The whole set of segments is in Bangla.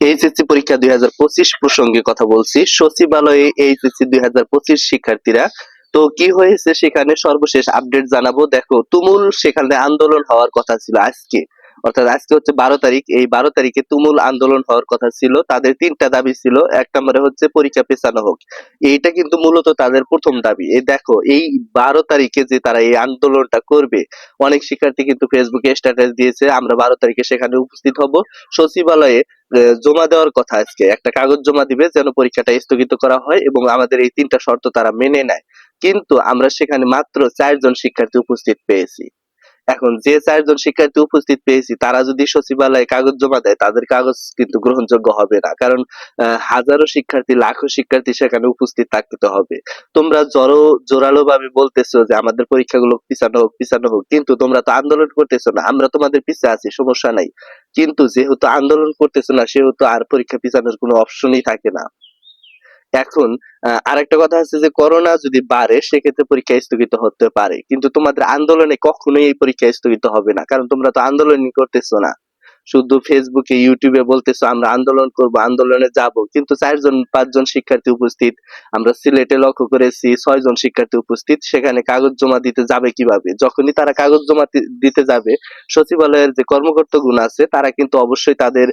এইচএসসি পরীক্ষা দুই হাজার পঁচিশ প্রসঙ্গে কথা বলছি। সচিবালয়ে এইচএসসি দুই হাজার পঁচিশ শিক্ষার্থীরা, তো কি হয়েছে সেখানে সর্বশেষ আপডেট জানাব। দেখো, তুমুল সেখানে আন্দোলন হওয়ার কথা ছিল আজকে। অর্থাৎ আজকে হচ্ছে বারো তারিখ, এই বারো তারিখে তুমুল আন্দোলন হওয়ার কথা ছিল। তাদের তিনটা দাবি ছিল। এক নম্বরে হচ্ছে পরীক্ষা পেছানো হোক। এইটা কিন্তু মূলত তাদের প্রথম দাবি। এই দেখো, এই বারো তারিখে যে তারা এই আন্দোলনটা করবে, অনেক শিক্ষার্থী কিন্তু ফেসবুকে স্ট্যাটাস দিয়েছে, আমরা বারো তারিখে সেখানে উপস্থিত হব। সচিবালয়ে জমা দেওয়ার কথা আজকে। একটা কাগজ জমা দিবে যেন পরীক্ষাটা স্থগিত করা হয় এবং আমাদের এই তিনটা শর্ত তারা মেনে নেয়। কিন্তু আমরা সেখানে মাত্র চারজন শিক্ষার্থী উপস্থিত পেয়েছি। এখন যে চারজন শিক্ষার্থী উপস্থিত পেয়েছি, তারা যদি সচিবালয়ে কাগজ জমা দেয়, তাদের কাগজ কিন্তু গ্রহণযোগ্য হবে না। কারণ হাজারো শিক্ষার্থী, লাখো শিক্ষার্থী সেখানে উপস্থিত থাকতে হবে। তোমরা জড়ো জোরালো ভাবে বলতেছো যে আমাদের পরীক্ষাগুলো পিছানো হোক পিছানো হোক, কিন্তু তোমরা তো আন্দোলন করতেছো না। আমরা তোমাদের পিছে আছি, সমস্যা নাই। কিন্তু যেহেতু আন্দোলন করতেছো না, সেহেতু আর পরীক্ষা পিছানোর কোনো অপশনই থাকে না। এখন আরেকটা কথা আছে যে করোনা যদি বাড়ে, সেক্ষেত্রে পরীক্ষা স্থগিত হতে পারে। কিন্তু তোমাদের আন্দোলনে কখনোই এই পরীক্ষা স্থগিত হবে না, কারণ তোমরা তো আন্দোলনই করতেছো না। শুধু ফেসবুকে ইউটিউবে বলতেছো, আমরা আন্দোলন করব, আন্দোলনে যাব। কিন্তু চারজন, পাঁচজন শিক্ষার্থী উপস্থিত, আমরা সিলেটে লক্ষ্য করেছি, ছয়জন শিক্ষার্থী উপস্থিত, সেখানে কাগজ জমা দিতে যাবে কীভাবে? যখনই তারা কাগজ জমা দিতে যাবে, সচিবালয়ের যে কর্মকর্তা গুণ আছে, তারা কিন্তু অবশ্যই তাদের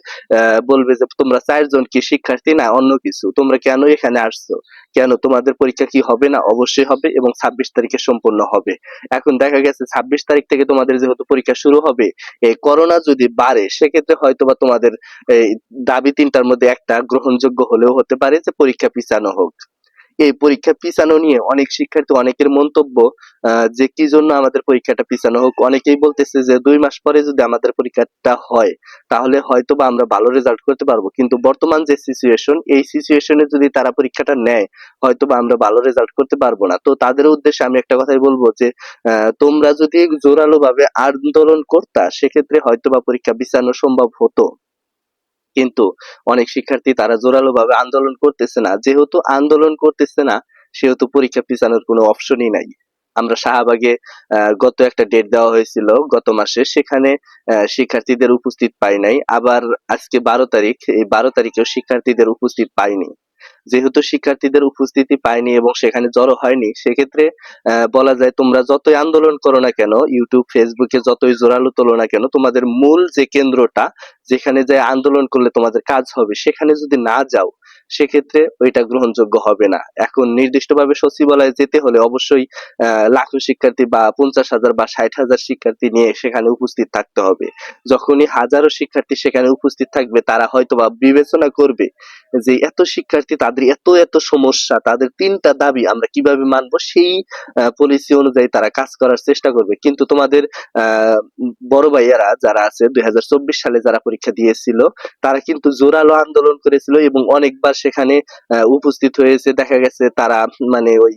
বলবে যে তোমরা চারজন কি শিক্ষার্থী না অন্য কিছু? তোমরা কেন এখানে আসছো? কেন তোমাদের পরীক্ষা কি হবে না? অবশ্যই হবে এবং ছাব্বিশ তারিখে সম্পূর্ণ হবে। এখন দেখা গেছে, ছাব্বিশ তারিখ থেকে তোমাদের যেহেতু পরীক্ষা শুরু হবে, এই করোনা যদি বাড়ে সেক্ষেত্রে হয়তো বা তোমাদের দাবি তিনটার মধ্যে একটা গ্রহণযোগ্য হলেও হতে পারে যে পরীক্ষা পিছানো হোক। এই পরীক্ষা পিছানো নিয়ে অনেক শিক্ষার্থী, অনেকের মন্তব্য যে কি জন্য আমাদের পরীক্ষাটা পিছানো হোক। অনেকেই বলতেছে যে দুই মাস পরে যদি আমাদের পরীক্ষাটা হয়, তাহলে হয়তো বা আমরা ভালো রেজাল্ট করতে পারব। কিন্তু বর্তমান যে সিচুয়েশন এই সিচুয়েশনে যদি তারা পরীক্ষাটা নেয় হয়তো বা আমরা ভালো রেজাল্ট করতে পারব না। তো তাদের উদ্দেশ্যে আমি একটা কথাই বলব যে তোমরা যদি জোরালো ভাবে আন্দোলন করতা, সেক্ষেত্রে হয়তো বা পরীক্ষা পিছানো সম্ভব হতো। কিন্তু অনেক শিক্ষার্থী তারা জোরালো ভাবে আন্দোলন করতেছে না। যেহেতু আন্দোলন করতেছে না, সেহেতু পরীক্ষা পিছানোর কোনো অপশনই নাই। আমরা শাহবাগে গত একটা ডেট দেওয়া হয়েছিল গত মাসে। সেখানে শিক্ষার্থীদের উপস্থিত পাই নাই। আবার আজকে বারো তারিখ, এই বারো তারিখেও শিক্ষার্থীদের উপস্থিত পাইনি যেহেতু শিক্ষার্থীদের উপস্থিতি পায়নি এবং সেখানে জড়ো হয়নি, সেক্ষেত্রে বলা যায় তোমরা যতই আন্দোলন করো না কেন ইউটিউব ফেসবুকে যতই জোরালো তোলো না কেন, তোমাদের মূল যে কেন্দ্রটা, যেখানে যে আন্দোলন করলে তোমাদের কাজ হবে, সেখানে যদি না যাও সেক্ষেত্রে ওইটা গ্রহণযোগ্য হবে না। এখন নির্দিষ্টভাবে সচিবালয়ে যেতে হলে অবশ্যই লাখো শিক্ষার্থী বা পঞ্চাশ হাজার বা ষাট হাজার শিক্ষার্থী নিয়ে সেখানে উপস্থিত থাকতে হবে। যখনই হাজারো শিক্ষার্থী সেখানে উপস্থিত থাকবে, তারা হয়তো বা বিবেচনা করবে যে এত শিক্ষার্থী, তাদের এত এত সমস্যা, তাদের তিনটা দাবি আমরা কীভাবে মানবো, সেই পলিসি অনুযায়ী তারা কাজ করার চেষ্টা করবে। কিন্তু তোমাদের বড় ভাইয়ারা যারা আছে, দুই হাজার চব্বিশ সালে যারা পরীক্ষা দিয়েছিল, তারা কিন্তু জোরালো আন্দোলন করেছিল এবং অনেকবার সেখানে উপস্থিত হয়েছে। দেখা গেছে তারা মানে ওই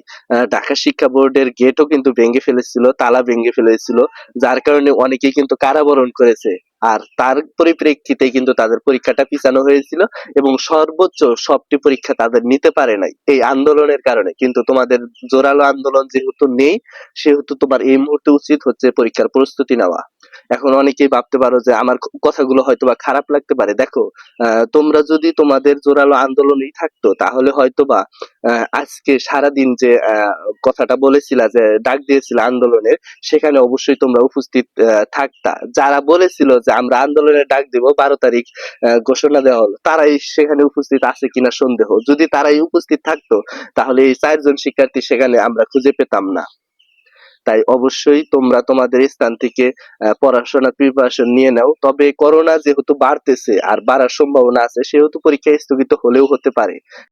ঢাকা শিক্ষা বোর্ডের গেটও কিন্তু ভেঙে ফেলেছিল, তালা ভেঙে ফেলেছিল, যার কারণে অনেকেই কিন্তু কারাবরণ করেছে। আর তার পরিপ্রেক্ষিতে কিন্তু তাদের পরীক্ষাটা পিছানো হয়েছিল এবং সর্বোচ্চ সবটি পরীক্ষা তাদের নিতে পারে নাই এই আন্দোলনের কারণে। কিন্তু তোমাদের জোরালো আন্দোলন যেহেতু নেই, সেহেতু তোমার এই মুহূর্তে উচিত হচ্ছে পরীক্ষার প্রস্তুতি নেওয়া। এখন অনেকেই ভাবতে পারো যে আমার কথাগুলো হয়তো বা খারাপ লাগতে পারে। দেখো তোমরা যদি তোমাদের জোরালো আন্দোলনই থাকতো, তাহলে হয়তো বা আজকে সারাদিন যে কথাটা বলেছিলা যে, ডাক দিয়েছিল আন্দোলনের, সেখানে অবশ্যই তোমরা উপস্থিত থাকতা। যারা বলেছিল যে আমরা আন্দোলনের ডাক দিব, বারো তারিখ ঘোষণা দেওয়া হলো, তারাই সেখানে উপস্থিত আছে কিনা সন্দেহ। যদি তারাই উপস্থিত থাকতো, তাহলে এই চারজন শিক্ষার্থী সেখানে আমরা খুঁজে পেতাম না। তাই অবশ্যই তোমরা তোমাদের স্থান থেকে পড়াশোনা প্রিপারেশন নিয়ে নাও। তবে করোনা যেহেতু বাড়তেছে আর বাড়ার সম্ভাবনা আছে, সেহেতু পরীক্ষা স্থগিত হলেও হতে পারে।